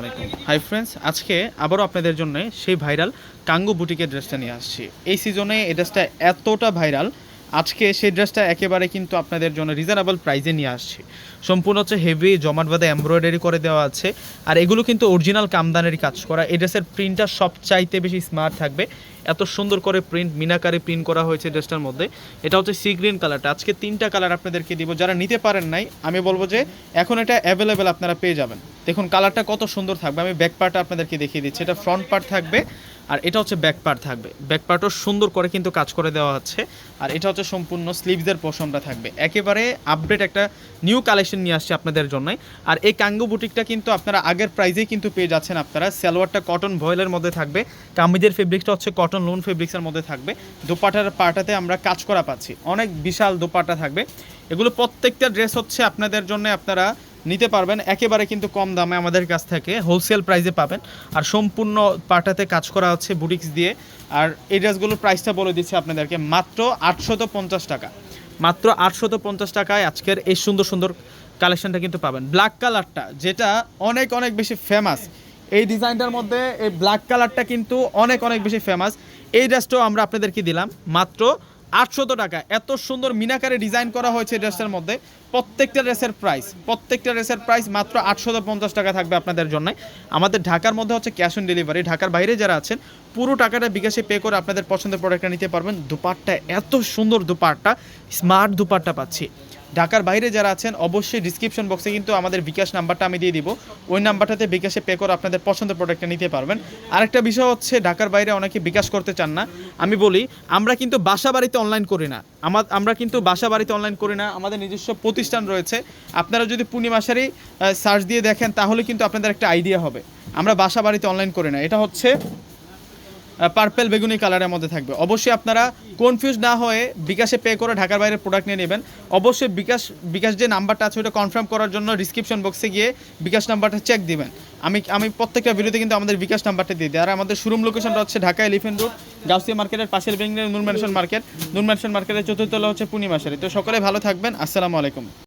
আলাইকুম। Hi friends আজকে আবারও আপনাদের জন্য সেই ভাইরাল কাঙ্গু বুটিকের ড্রেসটা নিয়ে আসছি। এই সিজনে এই ড্রেসটা এতটা ভাইরাল, আজকে সেই ড্রেসটা একেবারে কিন্তু আপনাদের জন্য রিজনেবল প্রাইসে নিয়ে আসছি। সম্পূর্ণ হচ্ছে হেভি জমাট বাঁধা এমব্রয়ডারি করে দেওয়া আছে, আর এগুলো কিন্তু অরিজিনাল কামদানের কাজ করা। এই ড্রেসের প্রিন্টটা সবচাইতে বেশি স্মার্ট থাকবে। এত সুন্দর করে প্রিন্ট মিনাকারে প্রিন্ট করা হয়েছে ড্রেসটার মধ্যে। এটা হচ্ছে সি গ্রিন কালারটা আজকে তিনটা কালার আপনাদেরকে দিব। যারা নিতে পারেন নাই, আমি বলব যে এখন এটা অ্যাভেলেবেল আপনারা পেয়ে যাবেন। দেখুন কালারটা কত সুন্দর থাকবে। আমি ব্যাক পার্টটা আপনাদেরকে দেখিয়ে দিচ্ছি। এটা ফ্রন্ট পার্ট থাকবে, আর এটা হচ্ছে ব্যাক পার্ট থাকবে। ব্যাক পার্টও সুন্দর করে কিন্তু কাজ করে দেওয়া হচ্ছে। আর এটা হচ্ছে সম্পূর্ণ স্লিভসের পশমটা থাকবে। একেবারে আপডেট একটা নিউ কালেকশন নিয়ে আসছে আপনাদের জন্যই। আর এই কাঙ্গু বুটিকটা কিন্তু আপনারা আগের প্রাইজেই কিন্তু পেয়ে যাচ্ছেন আপনারা। সালোয়ারটা কটন ভয়েলের মধ্যে থাকবে। কামিজের ফেব্রিক্সটা হচ্ছে কটন লোন ফেব্রিক্সের মধ্যে থাকবে। দোপাটার পাটাতে আমরা কাজ করা পাচ্ছি। অনেক বিশাল দোপাটা থাকবে। এগুলো প্রত্যেকটা ড্রেস হচ্ছে আপনাদের জন্য আপনারা নিতে পারবেন। একেবারে কিন্তু কম দামে আমাদের কাছ থেকে হোলসেল প্রাইসে পাবেন। আর সম্পূর্ণ পাটাতে কাজ করা হচ্ছে বুটিক্স দিয়ে। আর এই ড্রেসগুলোর প্রাইসটা বলে দিচ্ছি আপনাদেরকে। মাত্র আটশত পঞ্চাশ টাকা। মাত্র আটশত পঞ্চাশ টাকায় আজকের এই সুন্দর সুন্দর কালেকশনটা কিন্তু পাবেন। ব্ল্যাক কালারটা যেটা অনেক অনেক বেশি ফেমাস এই ডিজাইনটার মধ্যে এই ব্ল্যাক কালারটা কিন্তু অনেক অনেক বেশি ফেমাস এই ড্রেসটাও আমরা আপনাদেরকে দিলাম। মাত্র আটশত টাকা। এত সুন্দর মিনাকারে ডিজাইন করা হয়েছে ড্রেসের মধ্যে। প্রত্যেকটা ড্রেসের প্রাইস প্রত্যেকটা ড্রেসের প্রাইস মাত্র আটশত পঞ্চাশ টাকা থাকবে আপনাদের জন্য। আমাদের ঢাকার মধ্যে হচ্ছে ক্যাশ অন ডেলিভারি ঢাকার বাইরে যারা আছেন, পুরো টাকাটা বিকাশে পে করে আপনাদের পছন্দের প্রোডাক্টটা নিতে পারবেন। দুপাটটা, এত সুন্দর দুপাটটা স্মার্ট দুপাটটা পাচ্ছি। ঢাকার বাইরে যারা আছেন, অবশ্যই ডিসক্রিপশন বক্সে কিন্তু আমাদের বিকাশ নাম্বারটা আমি দিয়ে দিব। ওই নাম্বারটাতে বিকাশে পে করে আপনাদের পছন্দের প্রোডাক্টটা নিতে পারবেন। আরেকটা বিষয় হচ্ছে, ঢাকার বাইরে অনেকে বিকাশ করতে চান না। আমি বলি, আমরা কিন্তু বাসা বাড়িতে অনলাইন করি না। আমার আমরা কিন্তু বাসা বাড়িতে অনলাইন করি না। আমাদের নিজস্ব প্রতিষ্ঠান রয়েছে। আপনারা যদি পূর্ণিমাসারই সার্চ দিয়ে দেখেন, তাহলে কিন্তু আপনাদের একটা আইডিয়া হবে। আমরা বাসা বাড়িতে অনলাইন করি না। এটা হচ্ছে পার্পেল বেগুনি কালারের মধ্যে থাকবে। অবশ্যই আপনারা কনফিউজ না হয়ে বিকাশে পে করে ঢাকার বাইরে প্রোডাক্ট নিয়ে নেবেন। অবশ্যই বিকাশ বিকাশ যে নাম্বারটা আছে ওটা কনফার্ম করার জন্য ডিসক্রিপশন বক্সে গিয়ে বিকাশ নাম্বারটা চেক দিবেন। আমি আমি প্রত্যেকটা ভিডিওতে কিন্তু আমাদের বিকাশ নাম্বারটা দিয়ে দিই। আর আমাদের শোরুম লোকেশনটা হচ্ছে ঢাকা এলিফেন্ট রোড গাউসিয়া মার্কেটের পাশের বেঙ্গলের নুন ম্যানশন মার্কেট নুন ম্যানশন মার্কেটের চতুর্থ হচ্ছে পূর্ণিমাশারি তো সকলে ভালো থাকবেন আসসালামু আলাইকুম